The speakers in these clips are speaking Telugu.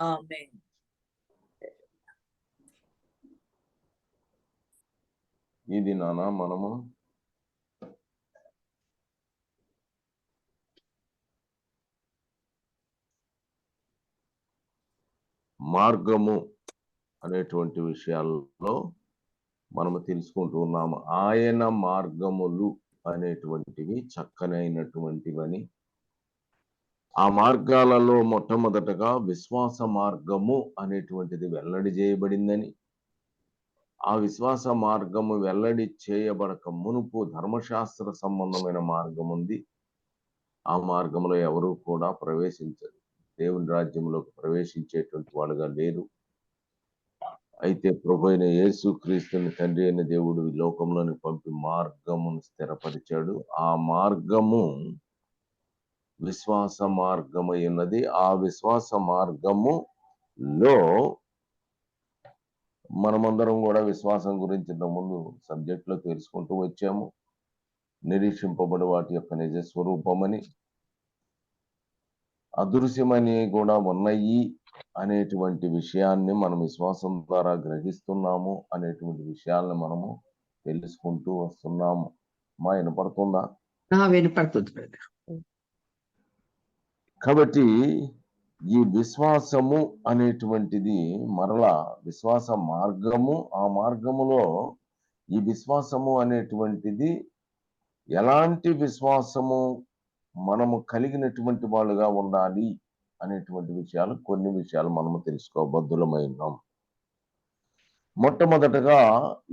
ఆమేన్ ఇది నానా మనము మార్గము అనేటువంటి విషయాల్లో మనము తెలుసుకుంటూ ఉన్నాము. ఆయన మార్గములు అనేటువంటివి చక్కనైనటువంటివని ఆ మార్గాలలో మొట్టమొదటగా విశ్వాస మార్గము అనేటువంటిది వెల్లడి చేయబడిందని. ఆ విశ్వాస మార్గము వెల్లడి చేయబడక మునుపు ధర్మశాస్త్ర సంబంధమైన మార్గం ఉంది ఆ మార్గంలో ఎవరు కూడా ప్రవేశించరు. దేవుని రాజ్యంలోకి ప్రవేశించేటువంటి వాళ్ళుగా లేరు. అయితే ప్రభు అయిన యేసు క్రీస్తుని తండ్రి అయిన దేవుడు లోకంలోని పంపి మార్గమును స్థిరపరిచాడు. ఆ మార్గము విశ్వాస మార్గమై ఉన్నది ఆ విశ్వాస మార్గములో మనమందరం కూడా విశ్వాసం గురించి ముందు సబ్జెక్ట్లో తెలుసుకుంటూ వచ్చాము. నిరీక్షింపబడి వాటి యొక్క నిజ స్వరూపమని. అదృశ్యమని కూడా ఉన్నాయి అనేటువంటి విషయాన్ని మనం విశ్వాసం ద్వారా గ్రహిస్తున్నాము అనేటువంటి విషయాలను మనము తెలుసుకుంటూ వస్తున్నాము. మా వినపడుతుందా? వినపడుతుంది కాబట్టి ఈ విశ్వాసము అనేటువంటిది మరలా విశ్వాస మార్గము. ఆ మార్గములో ఈ విశ్వాసము అనేటువంటిది ఎలాంటి విశ్వాసము మనము కలిగినటువంటి వాళ్ళుగా ఉండాలి అనేటువంటి విషయాలు కొన్ని విషయాలు మనము తెలుసుకోబద్దులమైనాం మొట్టమొదటగా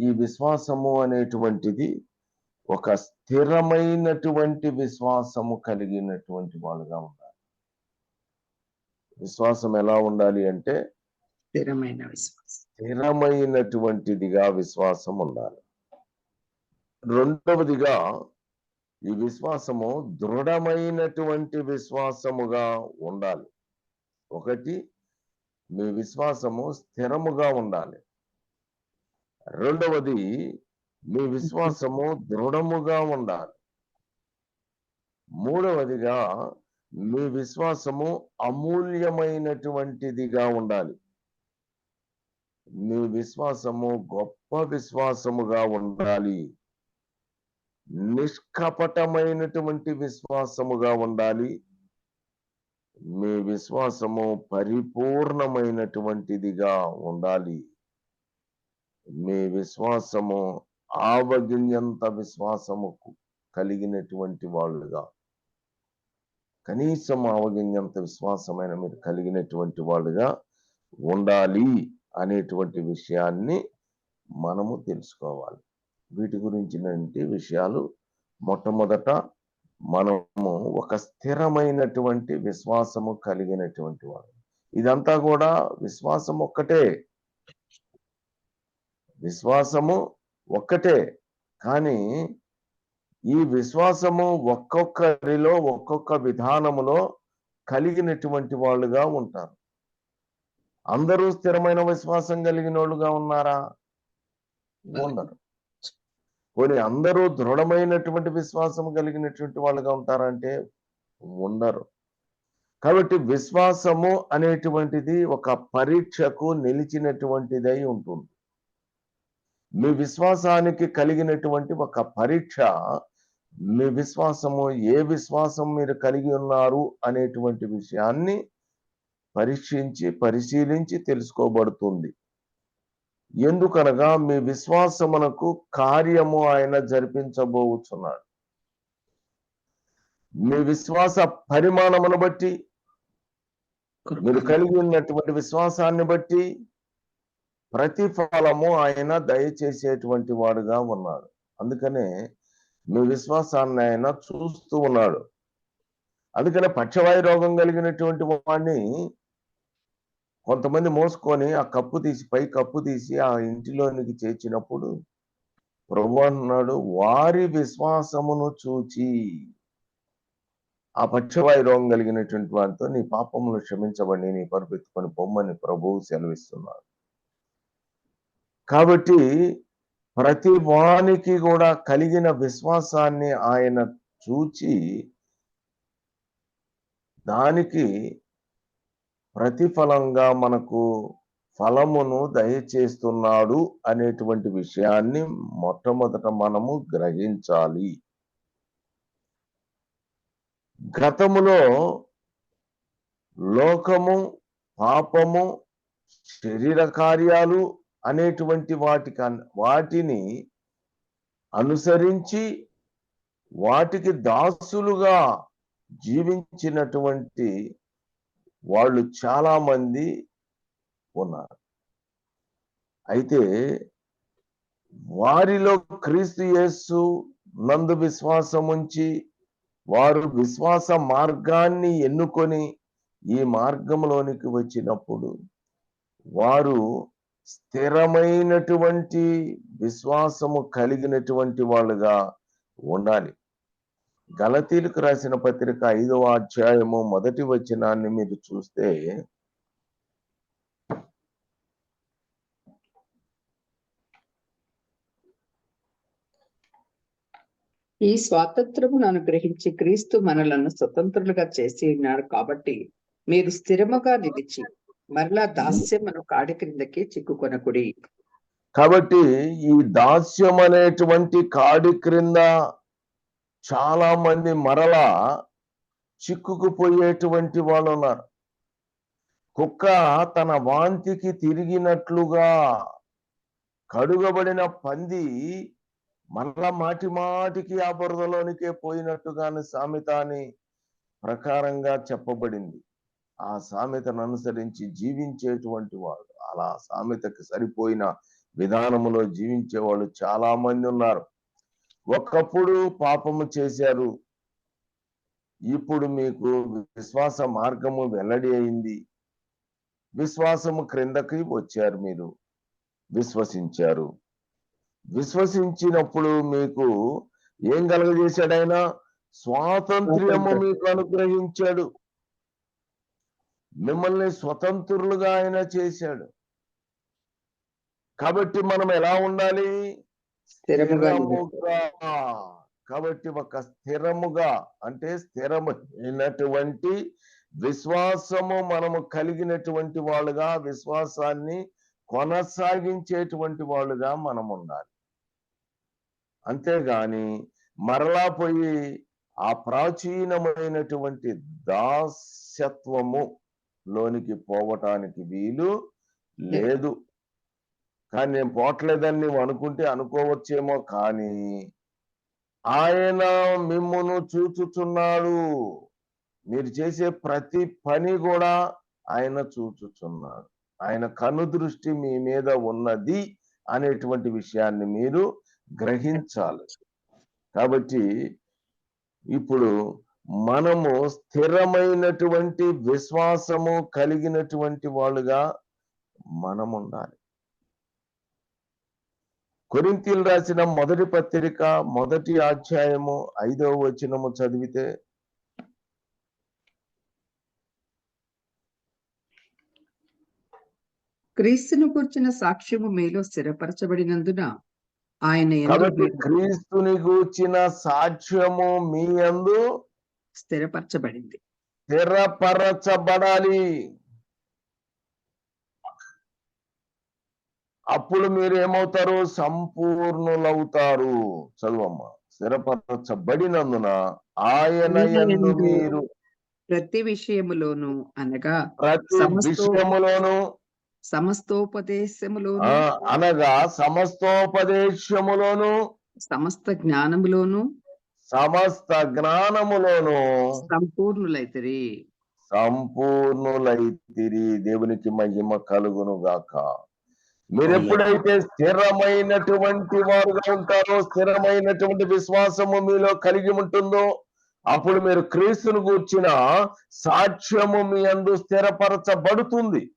ఈ విశ్వాసము అనేటువంటిది ఒక స్థిరమైనటువంటి విశ్వాసము కలిగినటువంటి వాళ్ళుగా ఉండాలి. విశ్వాసం ఎలా ఉండాలి అంటే స్థిరమైన విశ్వాసం. స్థిరమైనటువంటిదిగా విశ్వాసం ఉండాలి. రెండవదిగా ఈ విశ్వాసము దృఢమైనటువంటి విశ్వాసముగా ఉండాలి. ఒకటి మీ విశ్వాసము స్థిరముగా ఉండాలి. రెండవది మీ విశ్వాసము దృఢముగా ఉండాలి. మూడవదిగా మీ విశ్వాసము అమూల్యమైనటువంటిదిగా ఉండాలి. మీ విశ్వాసము గొప్ప విశ్వాసముగా ఉండాలి. నిష్కపటమైనటువంటి విశ్వాసముగా ఉండాలి. మీ విశ్వాసము పరిపూర్ణమైనటువంటిదిగా ఉండాలి. మీ విశ్వాసము ఆవగింజంత విశ్వాసము కలిగినటువంటి వాళ్ళుగా కనీసం ఆవగింజంత విశ్వాసమైన మీరు కలిగినటువంటి వాళ్ళుగా ఉండాలి అనేటువంటి విషయాన్ని మనము తెలుసుకోవాలి. వీటి గురించినటువంటి విషయాలు మొట్టమొదట మనము ఒక స్థిరమైనటువంటి విశ్వాసము కలిగినటువంటి వాడు. ఇదంతా కూడా విశ్వాసం ఒక్కటే. విశ్వాసము ఒక్కటే. కానీ ఈ విశ్వాసము ఒక్కొక్కరిలో ఒక్కొక్క విధానములో కలిగినటువంటి వాళ్ళుగా ఉంటారు. అందరూ స్థిరమైన విశ్వాసం కలిగిన వాళ్ళుగా ఉన్నారా? ఉండరు. కొన్ని అందరూ దృఢమైనటువంటి విశ్వాసం కలిగినటువంటి వాళ్ళుగా ఉంటారంటే ఉండరు. కాబట్టి విశ్వాసము అనేటువంటిది ఒక పరీక్షకు నిలిచినటువంటిదై ఉంటుంది. మీ విశ్వాసానికి కలిగినటువంటి ఒక పరీక్ష మీ విశ్వాసము ఏ విశ్వాసం మీరు కలిగి ఉన్నారు అనేటువంటి విషయాన్ని పరీక్షించి పరిశీలించి తెలుసుకోబడుతుంది. ఎందుకనగా మీ విశ్వాసమునకు కార్యము ఆయన జరిపించబోచున్నాడు. మీ విశ్వాస పరిమాణమును బట్టి మీరు కలిగి ఉన్నటువంటి విశ్వాసాన్ని బట్టి ప్రతిఫలము ఆయన దయచేసేటువంటి వాడుగా ఉన్నాడు. అందుకనే మీ విశ్వాసాన్ని ఆయన చూస్తూ ఉన్నాడు. అందుకనే పక్షవాయు రోగం కలిగినటువంటి వాడిని కొంతమంది మోసుకొని ఆ కప్పు తీసి పై కప్పు తీసి ఆ ఇంటిలోనికి చేర్చినప్పుడు ప్రభు అన్నాడు వారి విశ్వాసమును చూచి ఆ పక్షవాయు రోగం కలిగినటువంటి వారితో నీ పాపములు క్షమించబడి నీ పరుపెత్తుకొని పొమ్మని ప్రభువు సెలవిస్తున్నాడు. కాబట్టి ప్రతి వానికి కూడా కలిగిన విశ్వాసాన్ని ఆయన చూచి దానికి ప్రతిఫలంగా మనకు ఫలమును దయచేస్తున్నాడు అనేటువంటి విషయాన్ని మొట్టమొదట మనము గ్రహించాలి. గతములో లోకము పాపము శరీర కార్యాలు అనేటువంటి వాటికి వాటిని అనుసరించి వాటికి దాసులుగా జీవించినటువంటి వాళ్ళు చాలా మంది ఉన్నారు. అయితే వారిలో క్రీస్తు యేసు నందు విశ్వాసం ఉంచి వారు విశ్వాస మార్గాన్ని ఎన్నుకొని ఈ మార్గంలోనికి వచ్చినప్పుడు వారు స్థిరమైనటువంటి విశ్వాసము కలిగినటువంటి వాళ్ళుగా ఉండాలి. గలతీలకు రాసిన పత్రిక ఐదవ అధ్యాయము మొదటి వచనాన్ని మీరు చూస్తే ఈ స్వాతంత్రమును అనుగ్రహించి క్రీస్తు మనలను స్వతంత్రులుగా చేసి ఉన్నాడు కాబట్టి మీరు స్థిరముగా నిలిచి మరలా దాస్యమును కాడి క్రిందకి చిక్కుకొనకుడి. కాబట్టి ఈ దాస్యం అనేటువంటి కాడి క్రింద చాలా మంది మరలా చిక్కుకుపోయేటువంటి వాళ్ళు ఉన్నారు. కుక్క తన వాంతికి తిరిగినట్లుగా కడుగబడిన పంది మరలా మాటి మాటికి ఆ బురదలోనికే పోయినట్టుగానే సామెత అని ప్రకారంగా చెప్పబడింది. ఆ సామెతను అనుసరించి జీవించేటువంటి వాళ్ళు. అలా సామెతకి సరిపోయిన విధానములో జీవించే వాళ్ళు చాలా మంది ఉన్నారు. ఒకప్పుడు పాపము చేశారు. ఇప్పుడు మీకు విశ్వాస మార్గము వెల్లడి అయింది. విశ్వాసము క్రిందకి వచ్చారు మీరు. విశ్వసించారు. విశ్వసించినప్పుడు మీకు ఏం కలగజేశాడు ఆయన? స్వాతంత్ర్యము మీకు అనుగ్రహించాడు. మిమ్మల్ని స్వతంత్రులుగా ఆయన చేశాడు. కాబట్టి మనం ఎలా ఉండాలి? స్థిరముగా కాబట్టి ఒక స్థిరముగా అంటే స్థిరమైనటువంటి విశ్వాసము మనము కలిగినటువంటి వాళ్ళుగా విశ్వాసాన్ని కొనసాగించేటువంటి వాళ్ళుగా మనం ఉండాలి. అంతేగాని మరలా పోయి ఆ ప్రాచీనమైనటువంటి దాస్యత్వము లోనికి పోవటానికి వీలు లేదు. కానీ నేను పోవట్లేదని నువ్వు అనుకుంటే అనుకోవచ్చేమో కానీ ఆయన మిమ్మును చూచుచున్నాడు. మీరు చేసే ప్రతి పని కూడా ఆయన చూచుచున్నాడు. ఆయన కను దృష్టి మీ మీద ఉన్నది అనేటువంటి విషయాన్ని మీరు గ్రహించాలి. కాబట్టి ఇప్పుడు మనము స్థిరమైనటువంటి విశ్వాసము కలిగినటువంటి వాళ్ళుగా మనం ఉండాలి కొరింతీలు రాసిన మొదటి పత్రిక మొదటి అధ్యాయము ఐదవ వచనము చదివితే క్రీస్తును కూర్చిన సాక్ష్యము మీలో స్థిరపరచబడినందున ఆయన క్రీస్తుని గూర్చిన సాక్ష్యము మీ యందు స్థిరపరచబడింది. స్థిరపరచబడాలి. అప్పుడు మీరు ఏమవుతారు? సంపూర్ణులవుతారు. చదువమ్మ. స్థిరపరచబడినందున ఆయన మీరు ప్రతి విషయములోను అనగా ప్రతి విషయములోను సమస్తోపదేశములోను అనగా సమస్తోపదేశములోను సమస్త జ్ఞానములోను సమస్త జ్ఞానములోను సంపూర్ణులైతరి. సంపూర్ణులైతిరి. దేవునికి మహిమ కలుగును గాక. మీరు ఎప్పుడైతే స్థిరమైనటువంటి వారుగా ఉంటారో స్థిరమైనటువంటి విశ్వాసము మీలో కలిగి ఉంటుందో అప్పుడు మీరు క్రీస్తును గూర్చిన సాక్ష్యము మీ అందు స్థిరపరచబడుతుంది.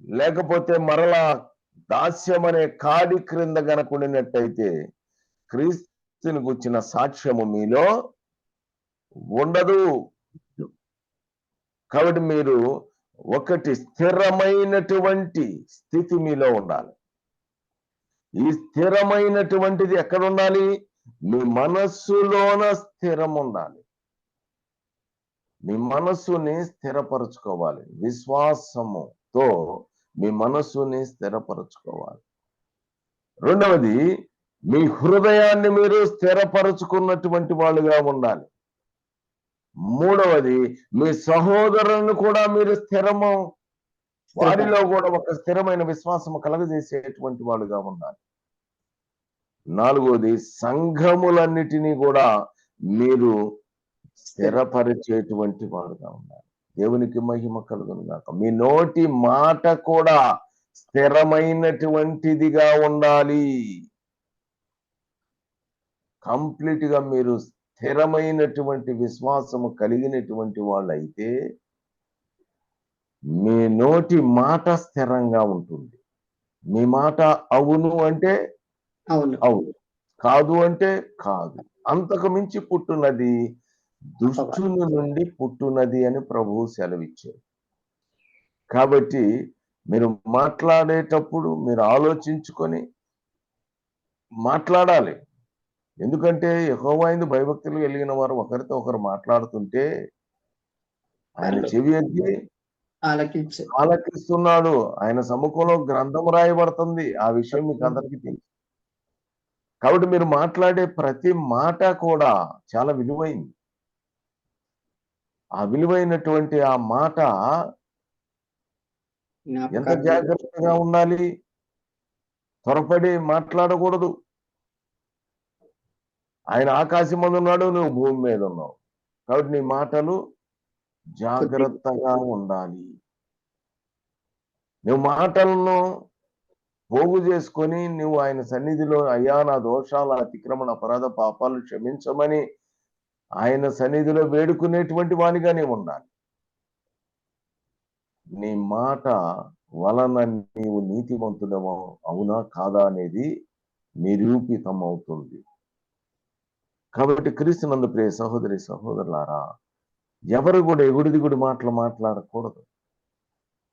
లేకపోతే మరలా దాస్యం అనే కాడి క్రింద గనకుండినట్టయితే క్రీస్తుని గుచ్చిన సాక్ష్యము మీలో ఉండదు. కాబట్టి మీరు ఒకటి స్థిరమైనటువంటి స్థితి మీలో ఉండాలి. ఈ స్థిరమైనటువంటిది ఎక్కడ ఉండాలి? మీ మనస్సులోన స్థిరం ఉండాలి. మీ మనస్సుని స్థిరపరచుకోవాలి. విశ్వాసముతో మీ మనస్సుని స్థిరపరచుకోవాలి. రెండవది మీ హృదయాన్ని మీరు స్థిరపరచుకున్నటువంటి వాళ్ళుగా ఉండాలి. మూడవది మీ సహోదరులను కూడా మీరు స్థిరము వారిలో కూడా ఒక స్థిరమైన విశ్వాసము కలగజేసేటువంటి వాళ్ళుగా ఉండాలి. నాలుగవది సంఘములన్నిటినీ కూడా మీరు స్థిరపరిచేటువంటి వాడుగా ఉండాలి. దేవునికి మహిమ కలుగును గాక మీ నోటి మాట కూడా స్థిరమైనటువంటిదిగా ఉండాలి. కంప్లీట్గా మీరు స్థిరమైనటువంటి విశ్వాసము కలిగినటువంటి వాళ్ళైతే మీ నోటి మాట స్థిరంగా ఉంటుంది. మీ మాట అవును అంటే అవును. అవును. కాదు అంటే కాదు. అంతకు మించి పుట్టున్నది దుష్టుని నుండి పుట్టున్నది అని ప్రభువు సెలవిచ్చారు కాబట్టి మీరు మాట్లాడేటప్పుడు మీరు ఆలోచించుకొని మాట్లాడాలి. ఎందుకంటే యెహోవాయందు భయభక్తులు కలిగిన వారు ఒకరితో ఒకరు మాట్లాడుతుంటే ఆయన చెవి ఎక్కి ఆలకిస్తున్నాడు. ఆయన సముఖంలో గ్రంథం రాయబడుతుంది. ఆ విషయం మీకు అందరికీ తెలుసు. కాబట్టి మీరు మాట్లాడే ప్రతి మాట కూడా చాలా విలువైంది. ఆ విలువైనటువంటి ఆ మాట ఎంత. జాగ్రత్తగా ఉండాలి? త్వరపడి మాట్లాడకూడదు. ఆయన ఆకాశం మీద ఉన్నాడు నువ్వు భూమి మీద ఉన్నావు కాబట్టి నీ మాటలు జాగ్రత్తగా ఉండాలి. నువ్వు మాటలను పోగు చేసుకొని నువ్వు ఆయన సన్నిధిలో అయ్యా నా దోషాల అతిక్రమణ అపరాధ పాపాలు క్షమించమని ఆయన సన్నిధిలో వేడుకునేటువంటి వానిగానే ఉండాలి. నీ మాట వలన నీవు నీతివంతుడమో అవునా కాదా అనేది నిరూపితమవుతుంది. కాబట్టి క్రీస్తునందు ప్రియ సహోదరి సహోదరులారా ఎవరు కూడా ఎగుడిదిగుడు మాటలు మాట్లాడకూడదు.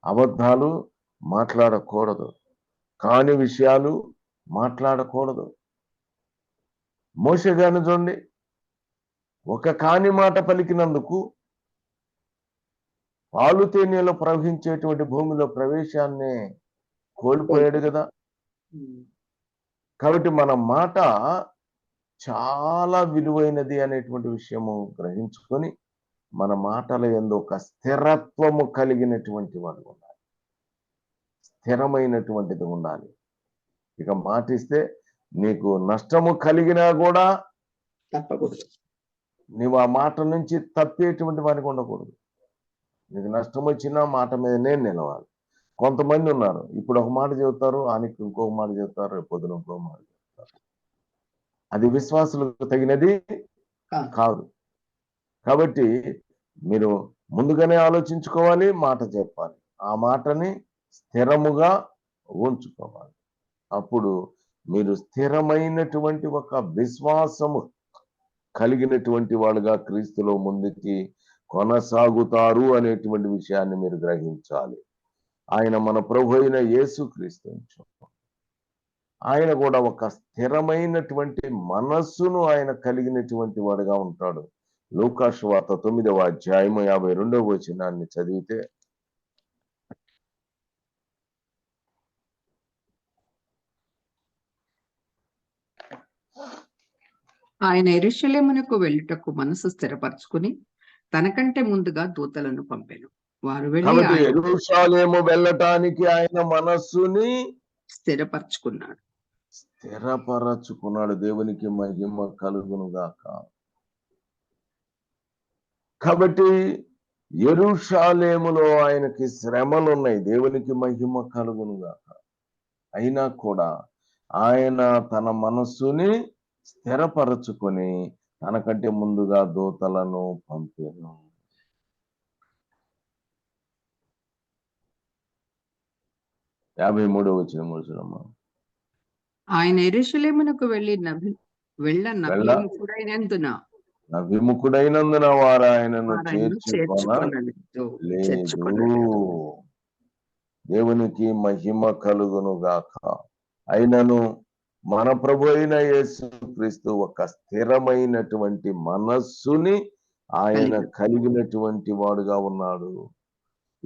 అబద్ధాలు మాట్లాడకూడదు. కాని విషయాలు మాట్లాడకూడదు. మోసగాను చూడండి. ఒక కాని మాట పలికినందుకు పాలు తేనెలో ప్రవహించేటువంటి భూమిలో ప్రవేశాన్ని కోల్పోయాడు కదా. కాబట్టి మన మాట చాలా విలువైనది అనేటువంటి విషయము గ్రహించుకొని మన మాటల ఎందు ఒక స్థిరత్వము కలిగినటువంటి వాడు ఉండాలి. స్థిరమైనటువంటిది ఉండాలి. ఇక మాటిస్తే నీకు నష్టము కలిగినా కూడా తప్పకూడదు. నీవు ఆ మాట నుంచి తప్పేటువంటి వారికి ఉండకూడదు. నీకు నష్టం వచ్చినా మాట మీద నేను నిలవాలి. కొంతమంది ఉన్నారు. ఇప్పుడు ఒక మాట చెబుతారు ఆయనకి ఇంకొక మాట చెబుతారు రేపు పొద్దున ఇంకో మాట చెబుతారు. అది విశ్వాసులకు తగినది. కాదు. కాబట్టి మీరు ముందుగానే ఆలోచించుకోవాలి మాట చెప్పాలి. ఆ మాటని స్థిరముగా ఉంచుకోవాలి. అప్పుడు మీరు స్థిరమైనటువంటి ఒక విశ్వాసము కలిగినటువంటి వాళ్ళుగా క్రీస్తులో ముందుకి కొనసాగుతారు అనేటువంటి విషయాన్ని మీరు గ్రహించాలి. ఆయన మన ప్రభు అయిన యేసు క్రీస్తు ఆయన కూడా ఒక స్థిరమైనటువంటి మనస్సును ఆయన కలిగినటువంటి వాడుగా ఉంటాడు. లూకాసు తొమ్మిదవ అధ్యాయము యాభై రెండవ వచనాన్ని చదివితే ఆయన ఎరుషలేమునకు వెళ్ళుటకు మనసు స్థిరపరచుకుని తనకంటే ముందుగా దూతలను పంపెను. వారు ఎరుషాలేము వెళ్ళటానికి ఆయన మనస్సుని స్థిరపరచుకున్నాడు. స్థిరపరచుకున్నాడు. దేవునికి మహిమ కలుగును గాక కాబట్టి ఎరుషాలేములో ఆయనకి శ్రమలు ఉన్నాయి దేవునికి మహిమ కలుగును గాక అయినా కూడా ఆయన తన మనస్సుని స్థిరపరచుకొని తనకంటే ముందుగా దూతలను పంపాను. యాభై మూడో వచ్చిన మూడుచుడమ్మా ఆయన ఎరుషలేమునకు వెళ్ళి నభి వెళ్ళ వెళ్ళ? నభిముఖుడైనందున. విముఖుడైనందున వారు ఆయనను వారాయనను చేర్చుకొన చేర్చుకొనలేదు. లేదు చేర్చుకొనలేదు. దేవునికి మహిమ కలుగును గాక అయినను మన ప్రభు అయిన యేసు క్రీస్తు ఒక స్థిరమైనటువంటి మనస్సుని ఆయన కలిగి. కలిగినటువంటి వాడుగా ఉన్నాడు.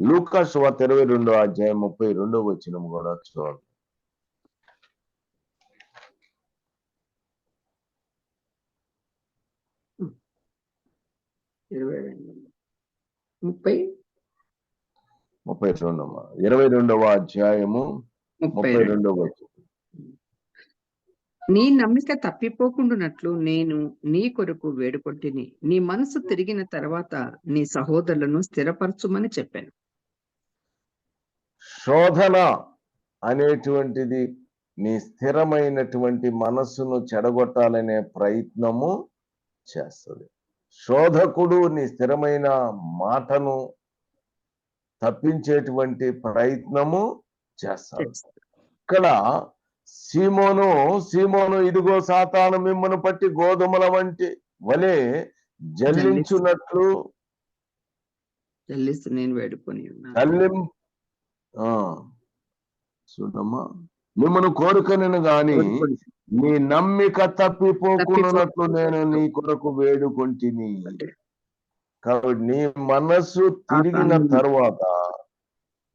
లూకాస్ వార్త ఇరవై రెండో అధ్యాయం ముప్పై రెండో వచనం కూడా చూడండి. ఇరవై రెండు. ముప్పై? ముప్పై రెండవ ఇరవై రెండవ అధ్యాయము ముప్పై ముప్పై రెండు. రెండవ నీ నమ్మిక తప్పిపోకుండానట్లు నేను నీ కొరకు వేడుకొంటిని. నీ మనసు తిరిగిన తర్వాత నీ సహోదరులను స్థిరపరచుమని చెప్పాను. శోధన అనేటువంటిది నీ స్థిరమైనటువంటి మనస్సును చెడగొట్టాలనే ప్రయత్నము చేస్తుంది. శోధకుడు నీ స్థిరమైన మాటను తప్పించేటువంటి ప్రయత్నము చేస్తాడు. ఇక్కడ సీమోను సీమోను ఇదిగో సాతాను మిమ్మను పట్టి గోధుమల వంటి వలె జల్లించున్నట్లు నేను వేడుకొని తల్లి ఆ చూడమ్మా. మిమ్మను కోరుకనను గాని నీ నమ్మిక తప్పిపోకున్నట్లు నేను నీ కొరకు వేడుకొంటిని. కాబట్టి నీ మనస్సు తిరిగిన. తర్వాత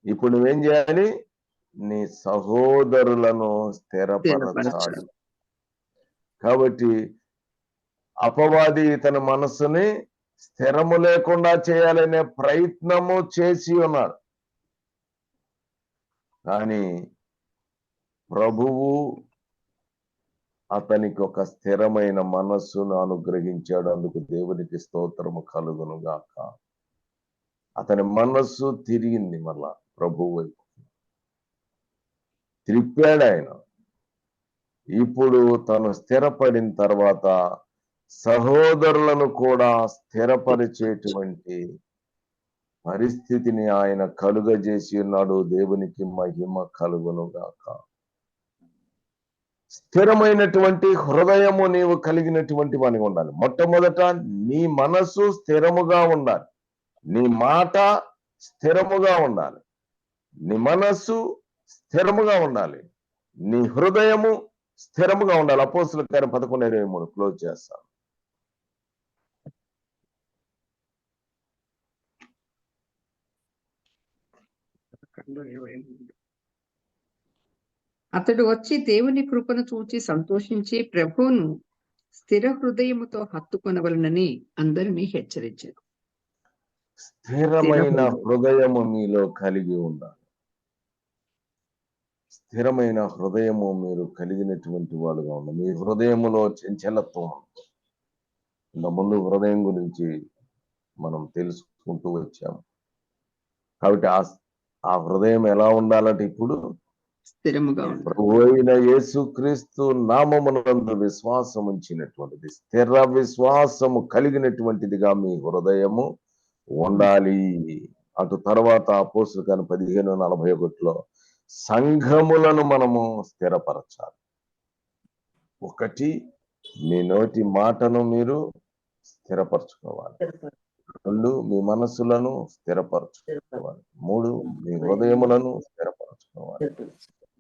ఇప్పుడు నువ్వేం చేయాలి? నీ సహోదరులను స్థిరపరచాలి. స్థిరపరచాలి. కాబట్టి అపవాది తన మనస్సుని స్థిరము లేకుండా చేయాలనే ప్రయత్నము చేసి ఉన్నాడు. కానీ ప్రభువు అతనికి ఒక స్థిరమైన మనస్సును అనుగ్రహించాడు. అందుకు దేవునికి స్తోత్రము కలుగును గాక అతని మనస్సు తిరిగింది మళ్ళా ప్రభువు వైపు. త్రిప్పాడు ఆయన. ఇప్పుడు తను స్థిరపడిన తర్వాత సహోదరులను కూడా స్థిరపరిచేటువంటి పరిస్థితిని ఆయన కలుగజేసి ఉన్నాడు. దేవునికి మహిమ కలుగునుగాక. స్థిరమైనటువంటి హృదయము నీవు కలిగినటువంటి వానిగా ఉండాలి. మొట్టమొదట నీ మనసు స్థిరముగా ఉండాలి. నీ మాట స్థిరముగా ఉండాలి. నీ మనస్సు స్థిరముగా ఉండాలి. నీ హృదయము స్థిరముగా ఉండాలి. అపోస్తుల కార్యం పదకొండు ఇరవై మూడు. క్లోజ్ చేస్తాను అతడు వచ్చి దేవుని కృపను చూచి సంతోషించి ప్రభువును స్థిర హృదయముతో హత్తుకొనవలనని అందరినీ హెచ్చరించారు స్థిరమైన స్థిర హృదయము మీలో కలిగి ఉండాలి. స్థిరమైన హృదయము మీరు కలిగినటువంటి వాడుగా ఉండాలి మీ హృదయములో చంచలత్వం. ఇంత ముందు హృదయం గురించి మనం తెలుసుకుంటూ వచ్చాము. కాబట్టి ఆ ఆ హృదయం ఎలా ఉండాలంటే ఇప్పుడు స్థిరముగా ప్రభు అయిన యేసుక్రీస్తు నామమునందు విశ్వాసం ఉంచినటువంటిది స్థిర విశ్వాసము కలిగినటువంటిదిగా మీ హృదయము ఉండాలి. అటు తర్వాత అపోసులు కానీ పదిహేను నలభై ఒకటిలో సంఘములను మనము స్థిరపరచాలి. ఒకటి మీ నోటి మాటను మీరు స్థిరపరచుకోవాలి. రెండు మీ మనస్సులను స్థిరపరచుకోవాలి. మూడు మీ హృదయములను స్థిరపరచుకోవాలి.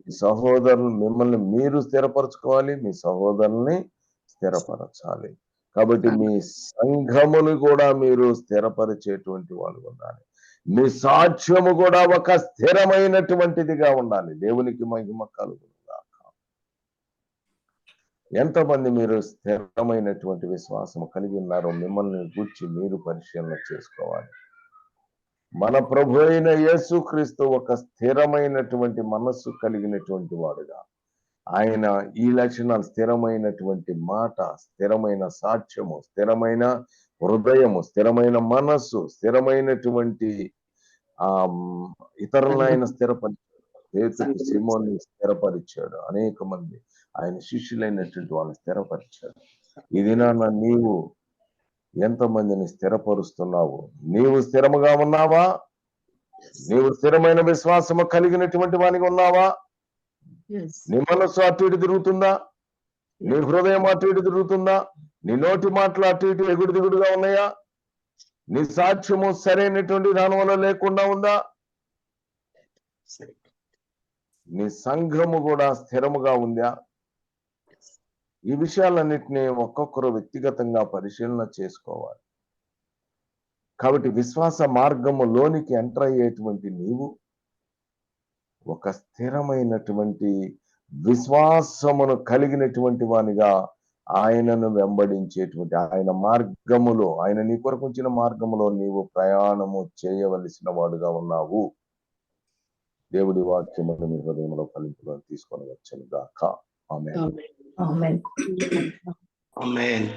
మీ సహోదరులు మిమ్మల్ని మీరు స్థిరపరచుకోవాలి మీ సహోదరుల్ని స్థిరపరచాలి. కాబట్టి మీ సంఘమును కూడా మీరు స్థిరపరిచేటువంటి వాళ్ళు ఉండాలి. మీ సాక్ష్యము కూడా ఒక స్థిరమైనటువంటిదిగా ఉండాలి. దేవునికి మహిమ కలుగునుగాక. ఎంతమంది మీరు స్థిరమైనటువంటి విశ్వాసం కలిగి ఉన్నారో మిమ్మల్ని గుర్చి మీరు పరిశీలన చేసుకోవాలి. మన ప్రభు అయిన యేసుక్రీస్తు ఒక స్థిరమైనటువంటి మనస్సు కలిగినటువంటి వాడుగా. ఆయన ఈ లక్షణాలు స్థిరమైనటువంటి మాట స్థిరమైన సాక్ష్యము స్థిరమైన హృదయము స్థిరమైన మనస్సు స్థిరమైనటువంటి ఆ ఇతరులను ఆయన స్థిరపరిచాడు. సిమోన్ని స్థిరపరిచాడు. అనేక మంది ఆయన శిష్యులైనటువంటి వాళ్ళని స్థిరపరిచాడు. ఈ దినాన నీవు ఎంతమందిని స్థిరపరుస్తున్నావు? నీవు స్థిరముగా ఉన్నావా? నీవు స్థిరమైన విశ్వాసము కలిగినటువంటి వానికి ఉన్నావా. నీ మనస్సు అటు ఇటు తిరుగుతుందా? నీ హృదయం అటు ఇటు తిరుగుతుందా? నీ నోటి మాటలు అటు ఇటు ఎగుడు దిగుడుగా ఉన్నాయా? నీ సాక్ష్యము సరైనటువంటి దాని లేకుండా ఉందా? నీ సంఘము కూడా స్థిరముగా ఉందా? ఈ విషయాలన్నింటినీ ఒక్కొక్కరు వ్యక్తిగతంగా పరిశీలన చేసుకోవాలి. కాబట్టి విశ్వాస మార్గము లోనికి ఎంటర్ అయ్యేటువంటి నీవు ఒక స్థిరమైనటువంటి విశ్వాసమును కలిగినటువంటి వానిగా ఆయనను వెంబడించేటువంటి ఆయన మార్గములో ఆయన నీ కొరకు ఉంచిన మార్గములో నీవు ప్రయాణము చేయవలసిన వాడుగా ఉన్నావు. దేవుడి వాక్యమును మీ హృదయంలో ఫలింపులో తీసుకొని వచ్చను గాక. ఆమె ఆమేన్. ఆమేన్.